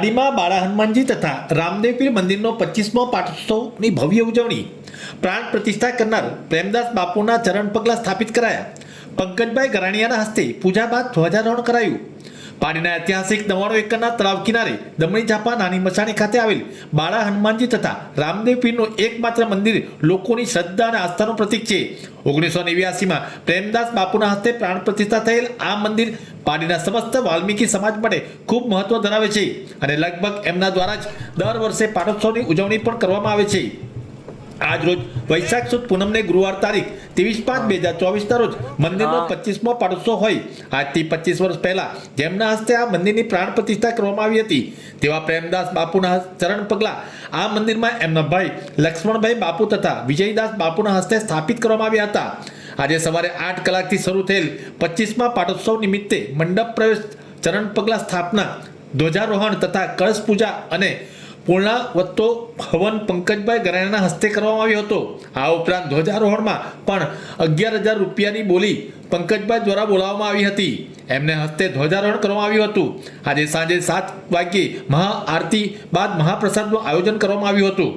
પારડીમાં બાળા હનુમાનજી તથા રામદેવપીર મંદિરનો પચીસમો પાઠોત્સવની ભવ્ય ઉજવણી પ્રાણ પ્રતિષ્ઠા કરનાર પ્રેમદાસ બાપુના ચરણ પગલા સ્થાપિત કરાયા. પંકજભાઈ ગરાણીયાના હસ્તે પૂજા બાદ ધ્વજારોહણ કરાયું. પાડીના ઐતિહાસિક નવાણું એકરના તળાવ કિનારે દમણી ઝાપા નાની મસાણી ખાતે આવેલ બાળા હનુમાનજી તથા રામદેવ પીરનું એકમાત્ર મંદિર લોકોની શ્રદ્ધા અને આસ્થાનું પ્રતીક છે. ઓગણીસો નેવ્યાસીમાં પ્રેમદાસ બાપુના હસ્તે પ્રાણ પ્રતિષ્ઠા થયેલ આ મંદિર પાડીના સમસ્ત વાલ્મીકી સમાજ માટે ખૂબ મહત્વ ધરાવે છે અને લગભગ એમના દ્વારા જ દર વર્ષે પાટોત્સવની ઉજવણી પણ કરવામાં આવે છે. આજ રોજ વૈશાખ સુદ પૂનમને ગુરુવાર તારીખ ત્રેવીસ પાંચ બે હજાર ચોવીસના રોજ મંદિરનો પચીસમો પાટોત્સવ હોય. આજથી પચીસ વર્ષ પહેલા જેમના હસ્તે આ મંદિરની પ્રાણ પ્રતિષ્ઠા કરવામાં આવી હતી તેવા પ્રેમદાસ બાપુના ચરણ પગલા આ મંદિરમાં એમના ભાઈ લક્ષ્મણભાઈ બાપુ તથા વિજયદાસ બાપુના હસ્તે સ્થાપિત કરવામાં આવ્યા હતા. આજે સવારે આઠ કલાકથી શરૂ થયેલ પચીસમા પાટોત્સવ નિમિત્તે મંડપ પ્રવેશ ચરણ પગલા સ્થાપના ધ્વજારોહણ તથા કળશ પૂજા અને પૂર્ણાવત્તો હવન પંકજભાઈ ગરાણાના હસ્તે કરવામાં આવ્યો હતો. આ ઉપરાંત ધ્વજારોહણમાં પણ અગિયાર હજાર રૂપિયાની બોલી પંકજભાઈ દ્વારા બોલાવવામાં આવી હતી. એમને હસ્તે ધ્વજારોહણ કરવામાં આવ્યું હતું. આજે સાંજે સાત વાગ્યે મહાઆરતી બાદ મહાપ્રસાદનું આયોજન કરવામાં આવ્યું હતું.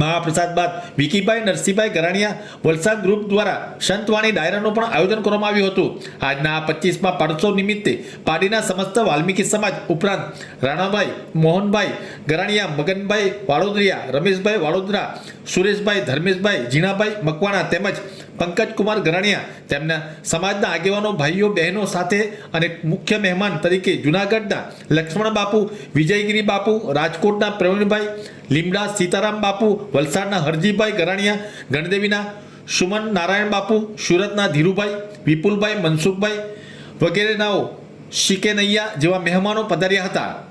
મહાપ્રસાદ બાદ વિકીભાઈ નરસિંહભાઈ ગરાણીયા વલસાડ ગ્રુપ દ્વારા સંતવાણી ડાયરાનું પણ આયોજન કરવામાં આવ્યું હતું. આજના આ પચીસમાં પાટોત્સવ નિમિત્તે પાડીના સમસ્ત વાલ્મીકી સમાજ ઉપરાંત રાણાભાઈ, મોહનભાઈ ગરાણીયા મગનભાઈ વાડોદરિયા રમેશભાઈ વાડોદરા સુરેશભાઈ, ધર્મેશભાઈ, ઝીણાભાઈ, મકવાણા તેમજ પંકજકુમાર ગરાણીયા તેમના સમાજના આગેવાનો, ભાઈઓ, બહેનો સાથે અને મુખ્ય મહેમાન તરીકે જુનાગઢના લક્ષ્મણ બાપુ, વિજયગીરી બાપુ, રાજકોટના પ્રવીણભાઈ, લીમડા સીતારામ બાપુ, વલસાડના હરજીભાઈ ગરાણીયા, ગણદેવીના સુમન નારાયણ બાપુ, સુરતના ધીરુભાઈ, વિપુલભાઈ, મનસુખભાઈ વગેરેનાઓ શિકેનૈયા જેવા મહેમાનો પધાર્યા હતા.